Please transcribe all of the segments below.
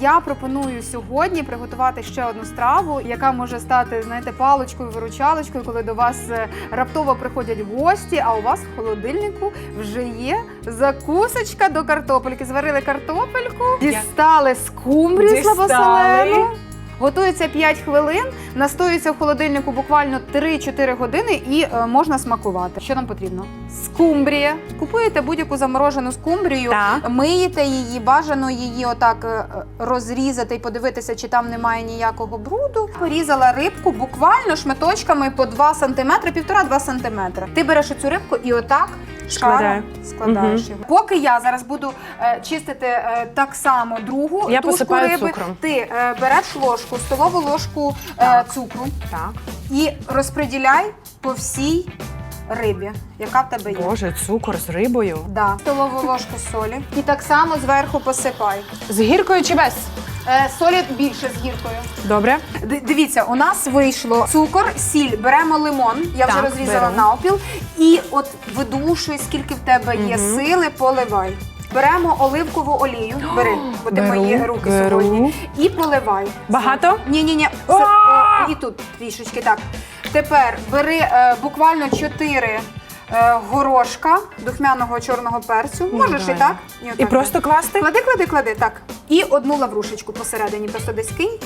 я пропоную сьогодні приготувати ще одну страву, яка може стати, знаєте, паличкою, виручалочкою, коли до вас е, раптово приходять гості, а у вас в холодильнику вже є закусочка до картопельки. Зварили картопельку, дістали скумбрію Дістали. слабосолену. Готується 5 хвилин, настоюється в холодильнику буквально 3-4 години і е, можна смакувати. Що нам потрібно? Скумбрія. Купуєте будь-яку заморожену скумбрію, Так. миєте її, бажано її отак е, розрізати і подивитися, чи там немає ніякого бруду. Порізала рибку буквально шматочками по 2 см, 1,5-2 см. Ти береш цю рибку і отак шаром складаєш Мгм. його. Поки я зараз буду е, чистити е, так само другу Я тушку риби, цукром. ти е, береш ложку, столову ложку е, цукру Так. і розподіляй по всій рибі, яка в тебе є. Боже, цукор з рибою. Да. Столову ложку солі. І так само зверху посипай. З гіркою чи без? Е, солі більше з гіркою. Добре. Д- Дивіться, у нас вийшло цукор, сіль, беремо лимон, я вже Так, розрізала беру. навпіл, і от видушуй, скільки в тебе є сили, поливай. Беремо оливкову олію, бери, бо ти Беру, мої руки беру. сьогодні, і поливай. Багато? Ні, ні, ні. І тут трішечки так. Тепер бери е, буквально 4 е, горошка духмяного чорного перцю. Ну, Можеш давай. і так. І отак. просто класти? Клади, клади, клади, так. І одну лаврушечку посередині, просто десь кинь.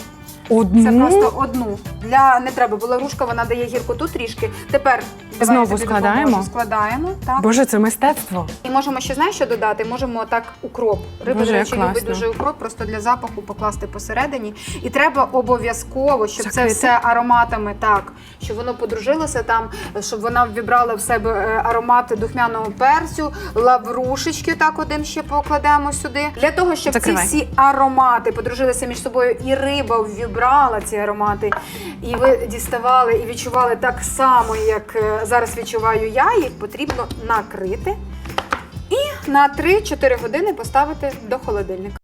Одну. Це просто одну. Для не треба, бо лаврушка вона дає гіркоту трішки. Тепер давай Знову я тобі складаємо? допоможу. Складаємо. Так. Боже, це мистецтво. І можемо ще знаєш, що додати? Можемо так укроп. Риба, Боже, до як речі, любить класно. дуже укроп, просто для запаху покласти посередині. І треба обов'язково, щоб це Закрити? все ароматами так, щоб воно подружилося там, щоб вона вібрала в себе е, аромати духмяного перцю, лаврушечки, так один ще покладемо сюди. Для того, щоб Закривай. ці всі аромати подружилися між собою, і риба вібрала ці аромати, і ви діставали і відчували так само, як е, зараз відчуваю я, їх потрібно накрити і на 3-4 години поставити до холодильника.